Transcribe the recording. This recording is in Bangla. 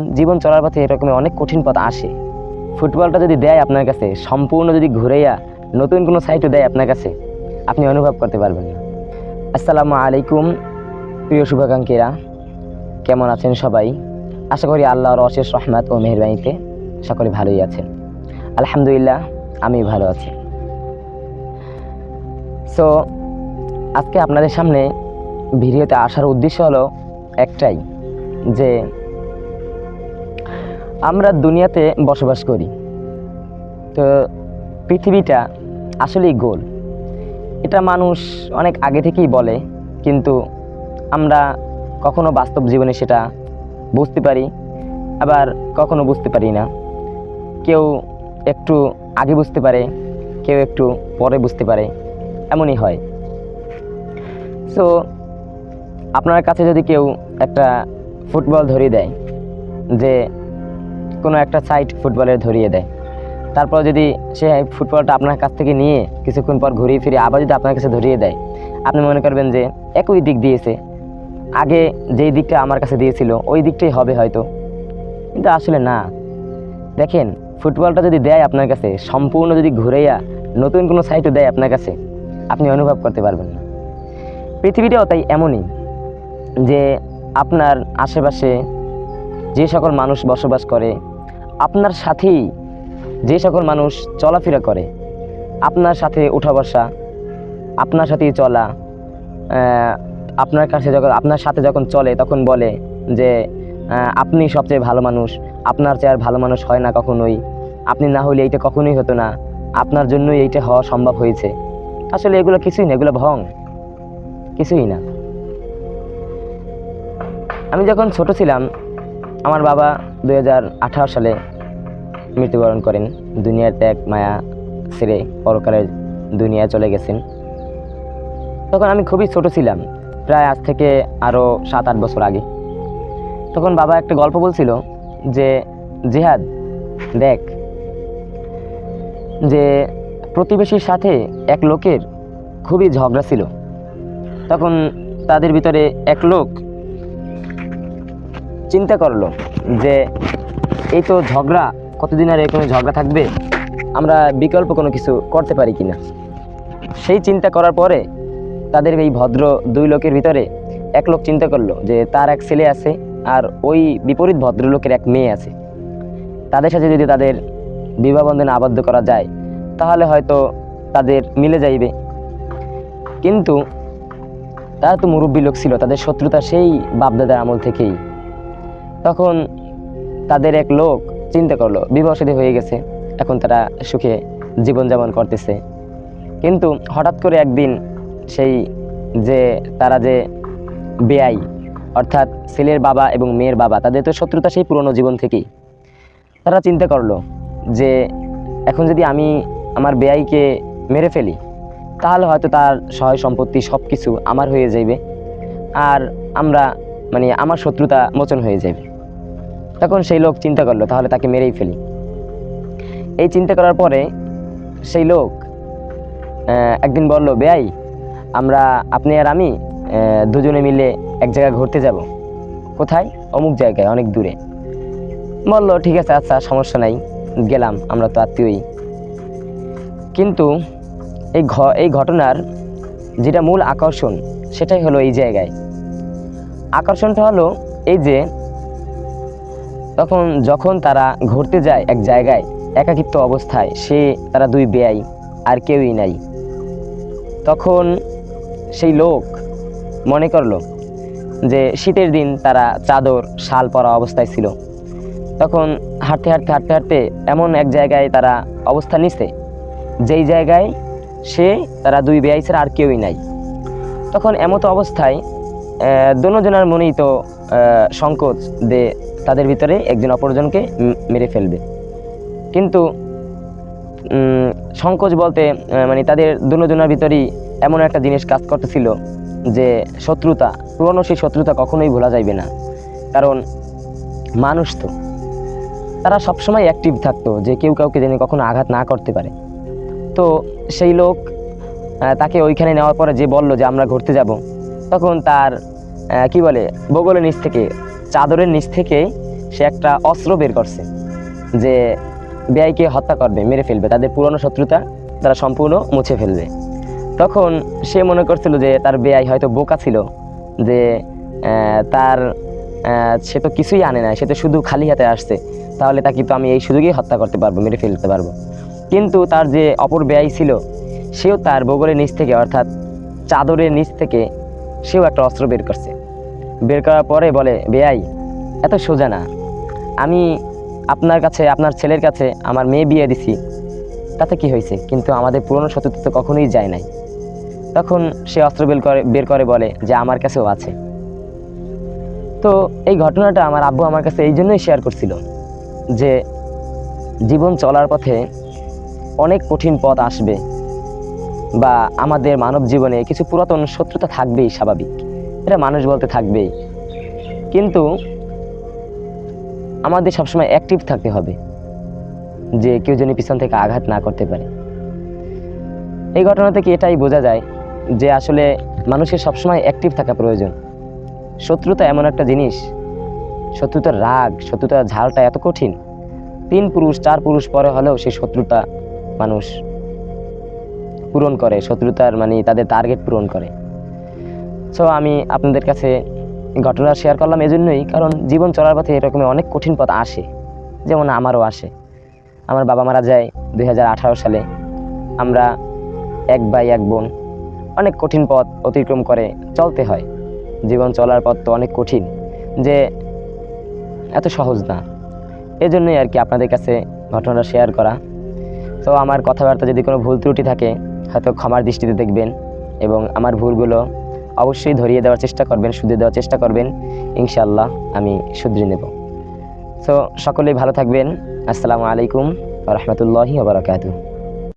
জীবন চলার পথে এরকম অনেক কঠিন পথ আসে। ফুটবলটা যদি দেয় আপনার কাছে, সম্পূর্ণ যদি ঘুরেইয়া নতুন কোনো সাইটও দেয় আপনার কাছে, আপনি অনুভব করতে পারবেন না। আসসালামু আলাইকুম, প্রিয় শুভাকাঙ্ক্ষীরা। কেমন আছেন সবাই? আশা করি আল্লাহর অশেষ রহমত ও মেহরবানিতে সকলে ভালোই আছেন। আলহামদুলিল্লাহ আমি ভালো আছি। সো আজকে আপনাদের সামনে ভিডিওতে আসার উদ্দেশ্য হলো একটাই, যে আমরা দুনিয়াতে বসবাস করি। তো পৃথিবীটা আসলেই গোল। এটা মানুষ অনেক আগে থেকেই বলে, কিন্তু আমরা কখনো বাস্তব জীবনে সেটা বুঝতে পারি, আবার কখনো বুঝতে পারি না। কেউ একটু আগে বুঝতে পারে, কেউ একটু পরে বুঝতে পারে, এমনই হয়। সো আপনার কাছে যদি কেউ একটা ফুটবল ধরিয়ে দেয় যে কোনো একটা সাইট ফুটবলের ধরিয়ে দেয়। তারপর যদি সে ফুটবলটা আপনার কাছ থেকে নিয়ে কিছুক্ষণ পর ঘুরিয়ে ফিরে আবার যদি আপনার কাছে ধরিয়ে দেয়, আপনি মনে করবেন যে একই দিক দিয়েছে। আগে যেই দিকটা আমার কাছে দিয়েছিল, ওই দিকটাই হবে হয়তো। কিন্তু আসলে না। দেখেন, ফুটবলটা যদি দেয় আপনার কাছে, সম্পূর্ণ যদি ঘুরেইয়া নতুন কোনো সাইটও দেয় আপনার কাছে, আপনি অনুভব করতে পারবেন না। পৃথিবীটাও তাই এমনই যে আপনার আশেপাশে যে সকল মানুষ বসবাস করে, আপনার সাথেই যে সকল মানুষ চলাফেরা করে, আপনার সাথে উঠা বসা, আপনার সাথেই চলা আপনার কাছে যখন, আপনার সাথে যখন চলে, তখন বলে যে আপনি সবচেয়ে ভালো মানুষ, আপনার চেয়ে আর ভালো মানুষ হয় না কখনোই, আপনি না হলে এইটা কখনোই হতো না, আপনার জন্যই এইটা হওয়া সম্ভব হয়েছে। আসলে এগুলো কিছুই না, এগুলো ভং, কিছুই না। আমি যখন ছোট ছিলাম আমার বাবা দু হাজার আঠারো সালে মৃত্যুবরণ করেন। দুনিয়ার ত্যাগ, মায়া ছেড়ে পরকালের দুনিয়ায় চলে গেছেন। তখন আমি খুবই ছোট ছিলাম, প্রায় আজ থেকে আরও সাত আট বছর আগে। তখন বাবা একটা গল্প বলছিল যে, জেহাদ, দেখ, যে প্রতিবেশীর সাথে এক লোকের খুবই ঝগড়া ছিল। তখন তাদের ভিতরে এক লোক চিন্তা করল যে, এই তো ঝগড়া, কতদিন আর এরকম ঝগড়া থাকবে? আমরা বিকল্প কোনো কিছু করতে পারি কি না সেই চিন্তা করার পরে তাদের এই ভদ্র দুই লোকের ভিতরে এক লোক চিন্তা করল যে, তার এক ছেলে আছে আর ওই বিপরীত ভদ্রলোকের এক মেয়ে আছে। তাদের সাথে যদি তাদের বিবাহ বন্ধনে আবদ্ধ করা যায়, তাহলে হয়তো তাদের মিলে যাইবে। কিন্তু তারা তো মুরব্বী লোক ছিল, তাদের শত্রুতা সেই বাপদাদার আমল থেকেই। তখন তাদের এক লোক চিন্তা করল বিবাহসাদী হয়ে গেছে। এখন তারা সুখে জীবনযাপন করতেছে। কিন্তু হঠাৎ করে একদিন সেই যে, তারা যে বেআই, অর্থাৎ ছেলের বাবা এবং মেয়ের বাবা, তাদের তো শত্রুতা সেই পুরনো জীবন থেকেই। তারা চিন্তা করল যে, এখন যদি আমি আমার বেআইকে মেরে ফেলি, তাহলে হয়তো তার সহায় সম্পত্তি সব কিছু আমার হয়ে যাইবে। আর আমরা মানে আমার শত্রুতা মোচন হয়ে যাবে তখন সেই লোক চিন্তা করল, তাহলে তাকে মেরেই ফেলি। এই চিন্তা করার পরে সেই লোক একদিন বলল, বেআই, আমরা, আপনি আর আমি দুজনে মিলে এক জায়গায় ঘুরতে যাব। কোথায়? অমুক জায়গায়, অনেক দূরে। বলল, ঠিক আছে আচ্ছা সমস্যা নাই, গেলাম, আমরা তো আত্মীয়ই। কিন্তু এই ঘ, এই ঘটনার যেটা মূল আকর্ষণ, সেটাই হলো এই জায়গায়। আকর্ষণটা হলো এই যে তখন যখন তারা ঘুরতে যায় এক জায়গায়, একাকিত্ব অবস্থায়, সে, তারা দুই বেয়াই আর কেউই নাই। তখন সেই লোক মনে করল যে শীতের দিন তারা চাদর, শাল পরা অবস্থায় ছিল। তখন হাঁটতে হাঁটতে হাঁটতে হাঁটতে এমন এক জায়গায় তারা অবস্থান নিছে, যেই জায়গায় সে, তারা দুই বেয়াই ছাড়া আর কেউই নাই। তখন এমত অবস্থায় আহ, দোনোজনের মনেই তো সংকোচ যে তাদের ভিতরে একজন অপরজনকে মেরে ফেলবে। কিন্তু সংকোচ বলতে মানে তাদের দুজনের ভিতরেই এমন একটা জিনিস কাজ করতেছিল যে শত্রুতা পুরনো সেই শত্রুতা কখনোই ভোলা যাইবে না। কারণ মানুষ তো। তারা সবসময় অ্যাক্টিভ থাকতো যে কেউ কাউকে যেন কখনো আঘাত না করতে পারে। তো সেই লোক তাকে ওইখানে নেওয়ার পরে যে বলল যে আমরা ঘুরতে যাব তখন তার কি বলে, বগলের নিচ থেকে, চাদরের নিচ থেকে সে একটা অস্ত্র বের করছে, যে বেআইকে হত্যা করবে, মেরে ফেলবে। তাদের পুরনো শত্রুতা তারা সম্পূর্ণ মুছে ফেলবে। তখন সে মনে করছিল যে তার বেআই হয়তো বোকা ছিল, যে তার সে তো কিছুই আনে না, সে তো শুধু খালি হাতে আসছে, তাহলে তাকে তো আমি এই সুযোগেই হত্যা করতে পারব, মেরে ফেলতে পারব। কিন্তু তার যে অপর বেআই ছিল, সেও তার বগলের নিচ থেকে, অর্থাৎ চাদরের নিচ থেকে সেও একটা অস্ত্র বের করছে। বের করার পরে বলে বেআই এত সোজা না। আমি আপনার কাছে, আপনার ছেলের কাছে আমার মেয়ে বিয়ে দিছি। তাতে কি হয়েছে? কিন্তু আমাদের পুরনো শত্রুতা তো কখনোই যায় নাই। তখন সে অস্ত্র বের করে বের করে বলে, যে আমার কাছেও আছে। তো এই ঘটনাটা আমার আব্বু আমার কাছে এই জন্যই শেয়ার করছিল যে জীবন চলার পথে অনেক কঠিন পথ আসবে। বা আমাদের মানব জীবনে কিছু পুরাতন শত্রুতা থাকবেই স্বাভাবিক। এটা মানুষ বলতে থাকবেই। কিন্তু আমাদের সবসময় অ্যাক্টিভ থাকতে হবে, যে কেউ যেন পিছন থেকে আঘাত না করতে পারে। এই ঘটনা থেকে এটাই বোঝা যায় যে আসলে মানুষের সবসময় অ্যাক্টিভ থাকা প্রয়োজন। শত্রুতা এমন একটা জিনিস, শত্রুতার রাগ, শত্রুতার ঝালটা এত কঠিন। তিন পুরুষ, চার পুরুষ পরে হলেও সেই শত্রুতা মানুষ পূরণ করে, শত্রুতার মানে তাদের টার্গেট পূরণ করে। সো আমি আপনাদের কাছে ঘটনা শেয়ার করলাম এজন্যই, কারণ জীবন চলার পথে এরকম অনেক কঠিন পথ আসে, যেমন আমারও আসে। আমার বাবা মারা যায় দু হাজার আঠারো সালে। আমরা এক ভাই, এক বোন, অনেক কঠিন পথ অতিক্রম করে চলতে হয়। জীবন চলার পথ তো অনেক কঠিন, যে এত সহজ না। এজন্যই আর কি আপনাদের কাছে ঘটনাটা শেয়ার করা। তো আমার কথাবার্তা যদি কোনো ভুল ত্রুটি থাকে হয়তো ক্ষমার দৃষ্টিতে দেখবেন এবং আমার ভুলগুলো অবশ্যই ধরিয়ে দেওয়ার চেষ্টা করবেন, শুধরে দেওয়ার চেষ্টা করবেন। ইনশাআল্লাহ আমি শুধরে নেব। তো সকলেই ভালো থাকবেন। আসসালামু আলাইকুম রহমতুল্লাহি ওবরাকাতুহ